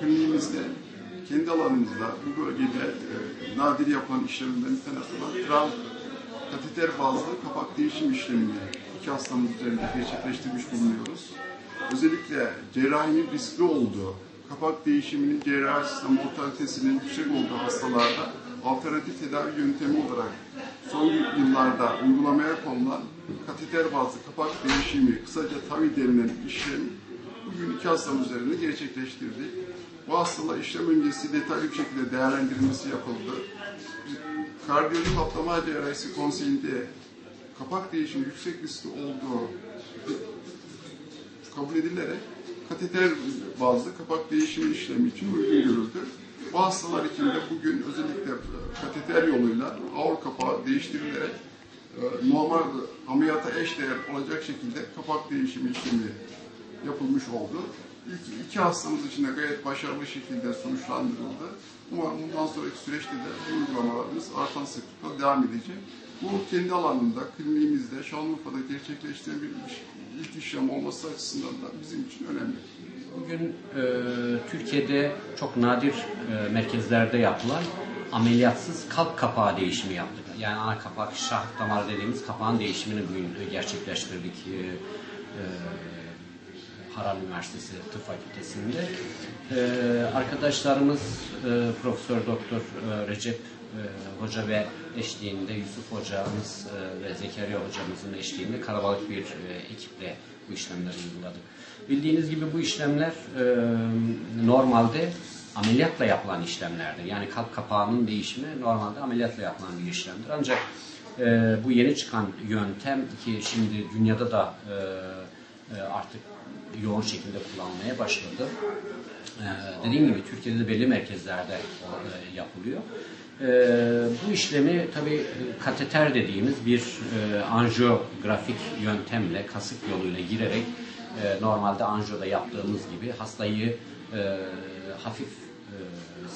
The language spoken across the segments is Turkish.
Kliniğimizde kendi alanımızda bu bölgede e, nadir yapılan işlemlerden bir tanesi olan tran kateter bazlı kapak değişim işlemini iki hastamız üzerinde gerçekleştirmiş bulunuyoruz. Özellikle cerrahinin riskli olduğu, kapak değişiminin cerrahi sistem mortalitesinin yüksek olduğu hastalarda alternatif tedavi yöntemi olarak son yıllarda uygulamaya konulan kateter bazlı kapak değişimi, kısaca TAVI denilen işlem bugün iki hastamız üzerinde gerçekleştirdik. Bu hastalar işlem öncesi detaylı bir şekilde değerlendirilmesi yapıldı. Kardiyoloji patlama cerrahisi konseyinde kapak değişimi yüksek riskli olduğu kabul edilerek kateter bazlı kapak değişimi işlemi için uygun görüldü. Bu hastalar için de bugün özellikle kateter yoluyla aor kapağı değiştirilerek e, normal ameliyata eşdeğer olacak şekilde kapak değişimi işlemi yapılmış oldu. İlk iki hastamız için de gayet başarılı şekilde sonuçlandırıldı. Umarım bundan sonraki süreçte de bu uygulamalarımız artan sıklıkla devam edecek. Bu kendi alanında, kliniğimizde, Şanlıurfa'da gerçekleştirebilmiş ilk işlem olması açısından da bizim için önemli. Bugün e, Türkiye'de çok nadir e, merkezlerde yapılan ameliyatsız kalp kapağı değişimi yaptık. Yani ana kapak, şah damarı dediğimiz kapağın değişimini bugün gerçekleştirdik. E, e, Harran Üniversitesi Tıp Fakültesi'nde. E, arkadaşlarımız e, Profesör Doktor e, Recep Hoca ve eşliğinde Yusuf Hocamız e, ve Zekeriya Hocamızın eşliğinde kalabalık bir e, ekiple bu işlemleri uyguladık. Bildiğiniz gibi bu işlemler e, normalde ameliyatla yapılan işlemlerdir. Yani kalp kapağının değişimi normalde ameliyatla yapılan bir işlemdir. Ancak bu yeni çıkan yöntem ki şimdi dünyada da artık yoğun şekilde kullanılmaya başladı. Ee, dediğim gibi Türkiye'de de belli merkezlerde e, yapılıyor. Ee, bu işlemi tabi kateter dediğimiz bir e, anjiyografik yöntemle kasık yoluyla girerek e, normalde anjiyoda yaptığımız gibi hastayı e, hafif e,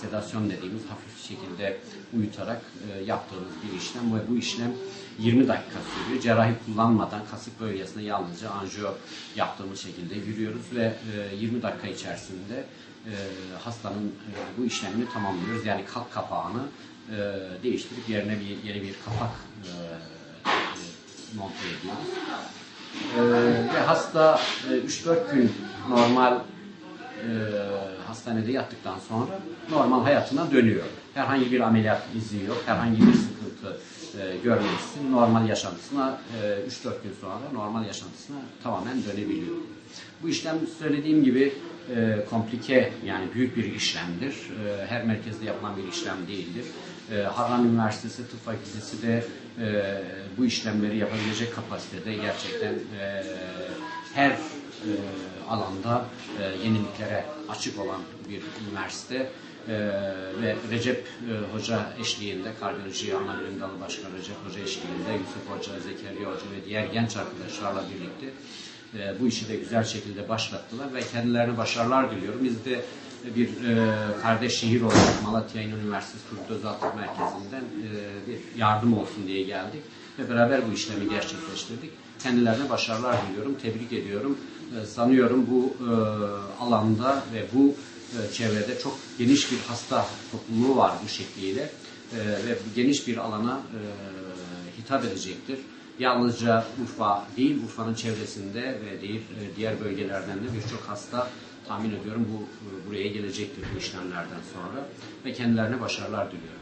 sedasyon dediğimiz hafif şekilde uyutarak e, yaptığımız bir işlem ve bu işlem 20 dakika sürüyor. Cerrahi kullanmadan kasık bölgesine yalnızca anjiyo yaptığımız şekilde yürüyoruz ve e, 20 dakika içerisinde e, hastanın e, bu işlemini tamamlıyoruz. Yani kalp kapağını e, değiştirip yerine bir yeni bir kapak e, e, monte ediyoruz. E, ve hasta e, 3-4 gün normal e, hastanede yattıktan sonra normal hayatına dönüyor. Herhangi bir ameliyat izi yok, herhangi bir sıkıntı e, görmeksizin normal yaşantısına e, 3-4 gün sonra normal yaşantısına tamamen dönebiliyor. Bu işlem söylediğim gibi e, komplike yani büyük bir işlemdir. E, her merkezde yapılan bir işlem değildir. E, Harran Üniversitesi Tıp Fakültesi de e, bu işlemleri yapabilecek kapasitede gerçekten her alanda yeniliklere açık olan bir üniversite e, ve Recep e, Hoca eşliğinde kardiyoloji ana bilim dalı başkanı Recep Hoca eşliğinde Yusuf Hoca, Zekeriya Hoca ve diğer genç arkadaşlarla birlikte e, bu işi de güzel şekilde başlattılar ve kendilerine başarılar diliyorum. Biz de bir e, kardeş şehir olarak Malatya Üniversitesi Turgut Özal Tıp Merkezi'nden e, bir yardım olsun diye geldik ve beraber bu işlemi gerçekleştirdik. Kendilerine başarılar diliyorum, tebrik ediyorum. E, sanıyorum bu e, alanda ve bu e, çevrede çok geniş bir hasta topluluğu var bu şekliyle e, ve geniş bir alana e, hitap edecektir. Yalnızca Urfa değil, Urfa'nın çevresinde ve değil, e, diğer bölgelerden de birçok hasta tahmin ediyorum bu e, buraya gelecektir bu işlemlerden sonra ve kendilerine başarılar diliyorum.